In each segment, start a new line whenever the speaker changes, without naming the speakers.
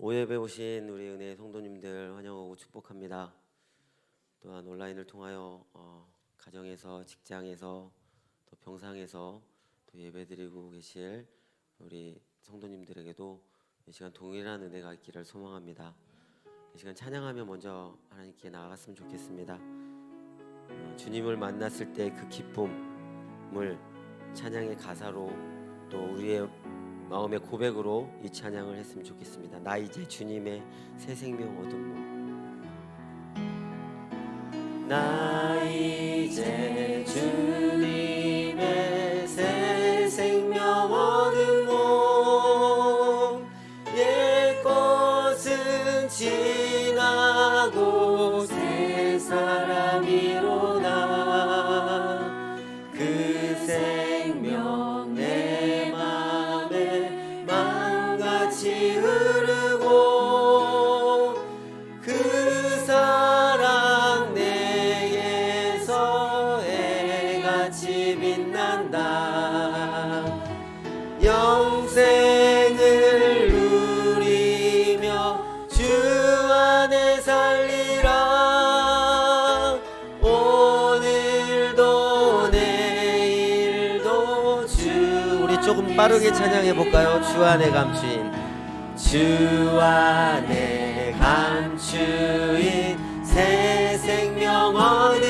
오예배 오신 우리 은혜 성도님들 환영하고 축복합니다. 또한 온라인을 통하여 어, 가정에서 직장에서 또 병상에서 또 예배드리고 계실 우리 성도님들에게도 이 시간 동일한 은혜가 있기를 소망합니다. 이 시간 찬양하며 먼저 하나님께 나아갔으면 좋겠습니다. 어, 주님을 만났을 때 그 기쁨을 찬양의 가사로 또 우리의 마음의 고백으로 이 찬양을 했으면 좋겠습니다. 나 이제 주님의 새 생명 얻은 몸. 나 이제 주 조금 빠르게 찬양해 볼까요? 주 안에 감추인 주 안에 감추인 새 생명 얻으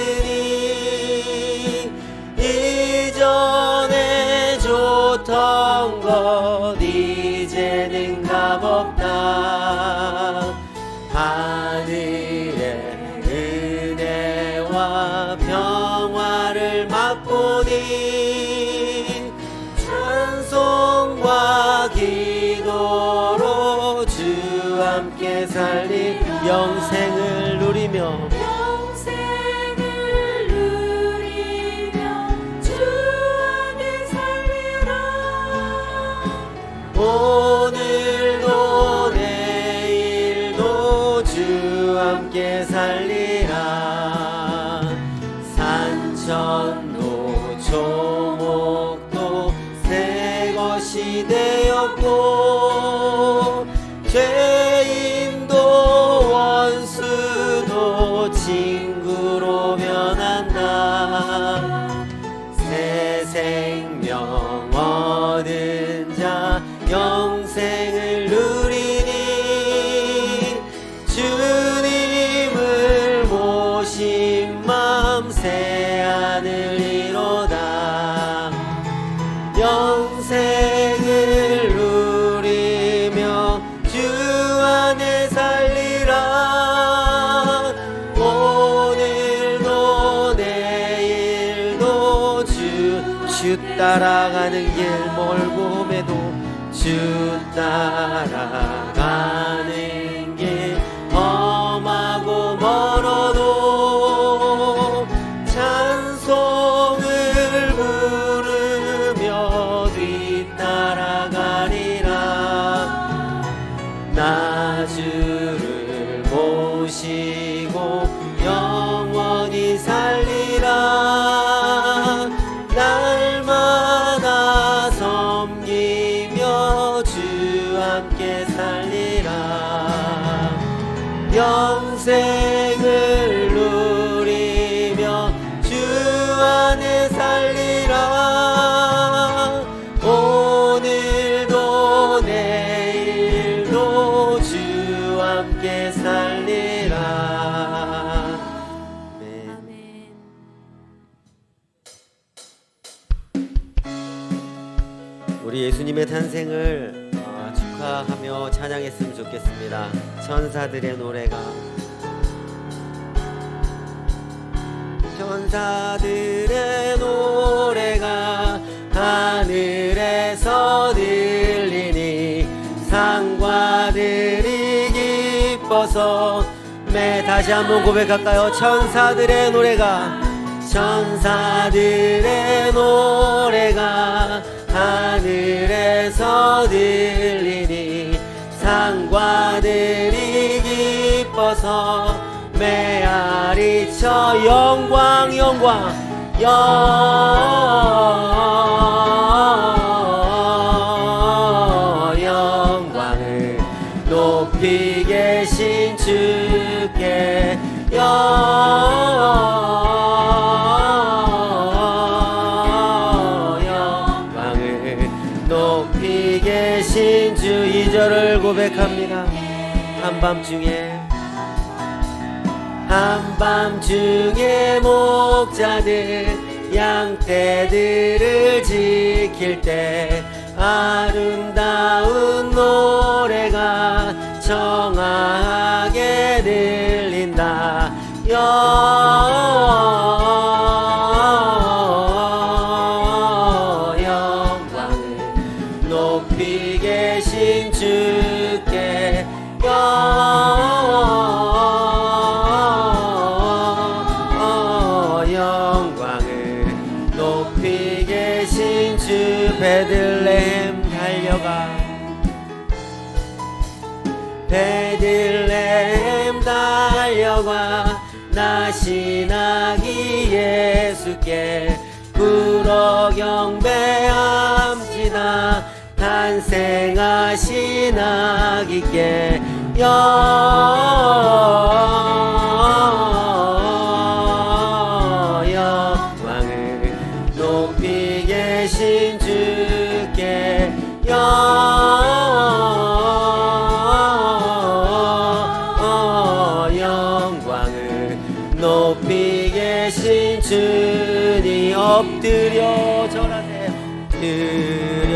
산 따라가는 길 험하고 멀 영생을 누리며 주 안에 살리라. 오늘도 내일도 주 함께 살리라. 아멘. 우리 예수님의 탄생을 어, 축하하며 찬양했으면 좋겠습니다. 천사들의 노래가 천사들의 노래가 하늘에서 들리니 상과들이 기뻐서 매 다시 한번 고백할까요? 천사들의 노래가 천사들의 노래가 하늘에서 들리니 상과들이 기뻐서 메아리쳐 영광 영광. 영. 영광 주 2절을 고백합니다. 한밤중에 한밤중에 목자들 양떼들을 지킬 때 아름다운 노래가 청하게 들린다. 여 계신 주께 영광을 높이 계신 주 베들레헴 달려가. 베들레헴 달려가 나시나 탄생하신 아기께 영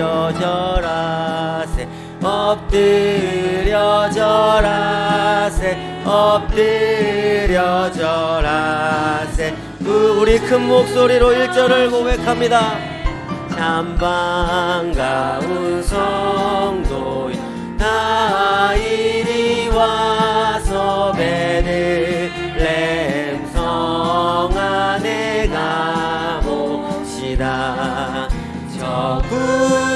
엎드려 절하세 엎드려 절하세 엎드려 절하세. 그 우리 큰 목소리로 1절을 고백합니다. 참 반가운 성도 다 이리 와서 베들레헴 성 안에 가봅시다. 저 구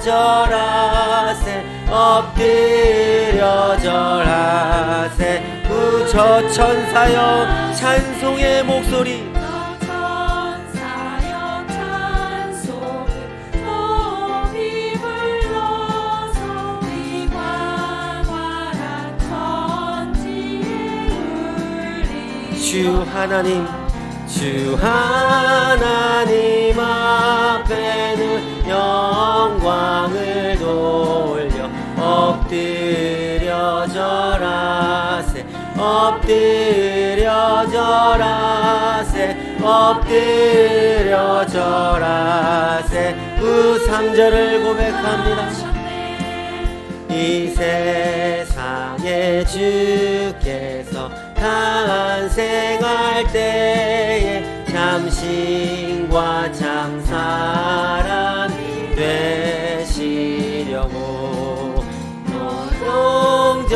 절하세 엎드려 절하세. 우저 천사여 찬송의 목소리. 주 하나님 주 하나님 앞에는 영광을 돌려 엎드려 절하세 엎드려 절하세 엎드려 절하세. 그 3절을 고백합니다. 이 세상에 주께서 탄생할 때에 참신과 참사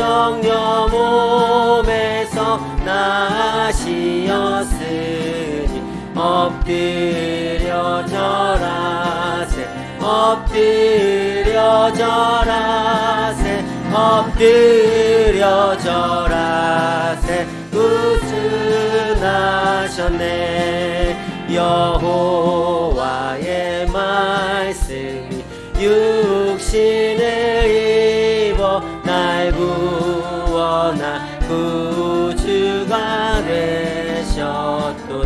동정녀 몸에서 나시었으니 엎드려 절하세 엎드려 절하세 엎드려 절하세. 우승하셨네. 여호와의 말씀이 날 구원한 구주가 되셨도다.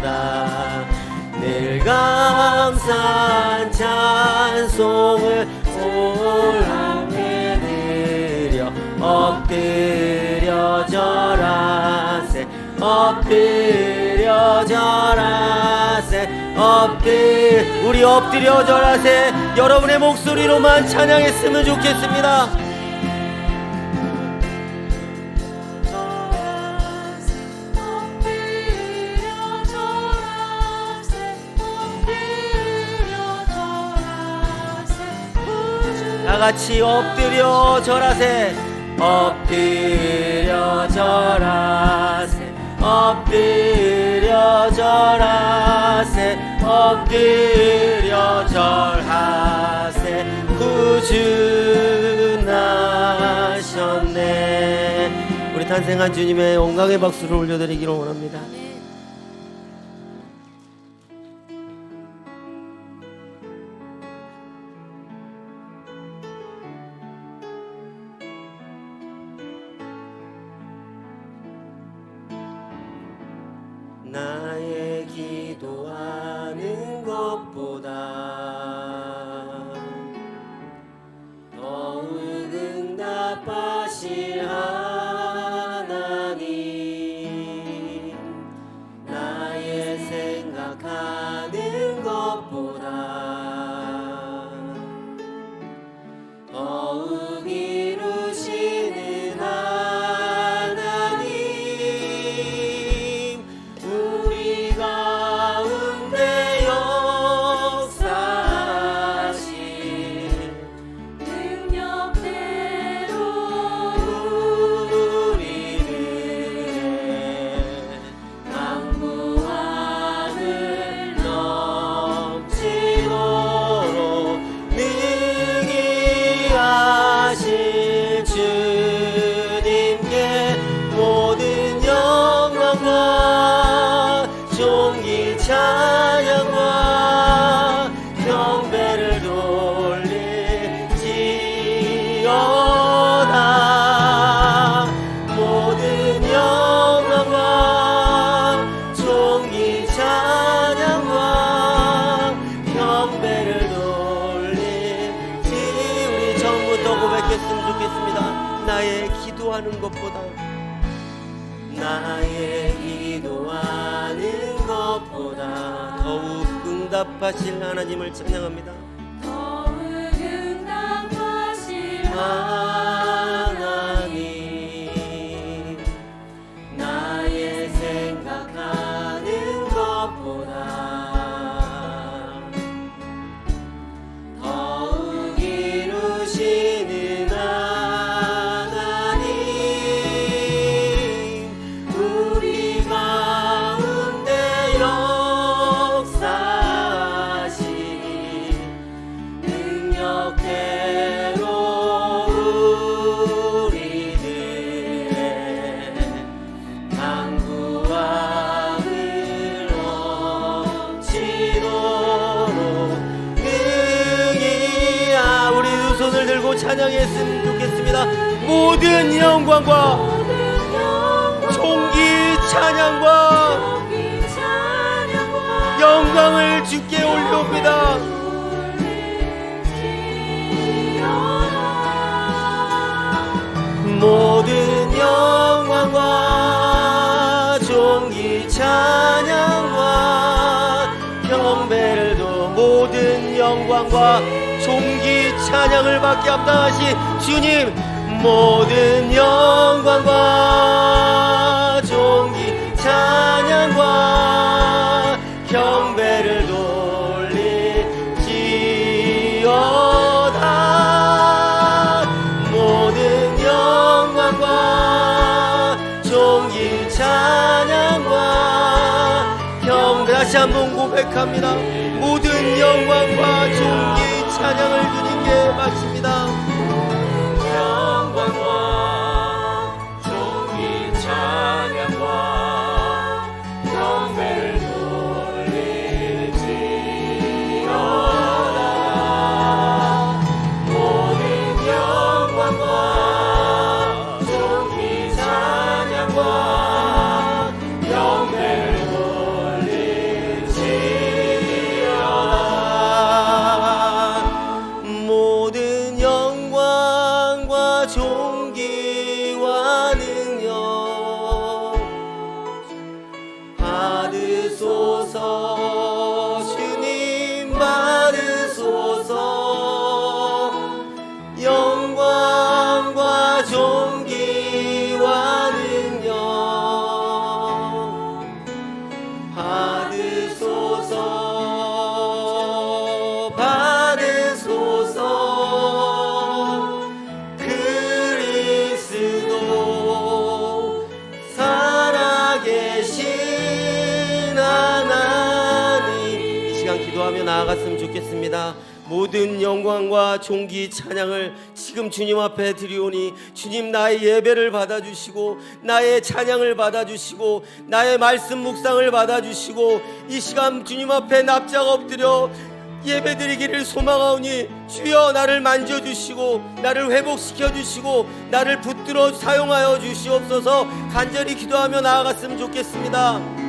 늘 감사한 찬송을 올함에 드려 엎드려 절하세 엎드려 절하세 엎드 우리 엎드려 절하세. 여러분의 목소리로만 찬양했으면 좋겠습니다 다 같이 엎드려 절하세. 엎드려 절하세. 엎드려 절하세. 엎드려 절하세. 구주 나셨네. 우리 탄생한 주님의 온강의 박수를 올려드리기를 원합니다 생 기도하는 것보다 나의 기도하는 것보다 더욱 응답하실 하나님을 찬양합니다.
더욱 응답하실
하나님 찬양했으면 좋겠습니다. 모든 영광과 총기 찬양과 영광을 주께 올려옵니다. 모든 영광과 종기 찬양과 경배를 도 모든 영광과 종기 찬양을 받게 합당하신 주님 모든 영광과 종기 찬양과 경배를 돌릴지어다. 모든 영광과 종기 찬양과 경 다시 한번 고백합니다. 모든 영광과 종기 모든 영광과 존귀 찬양을 지금 주님 앞에 드리오니 주님 나의 예배를 받아주시고 나의 찬양을 받아주시고 나의 말씀 묵상을 받아주시고 이 시간 주님 앞에 납작 엎드려 예배드리기를 소망하오니 주여 나를 만져주시고 나를 회복시켜 주시고 나를 붙들어 사용하여 주시옵소서 간절히 기도하며 나아갔으면 좋겠습니다.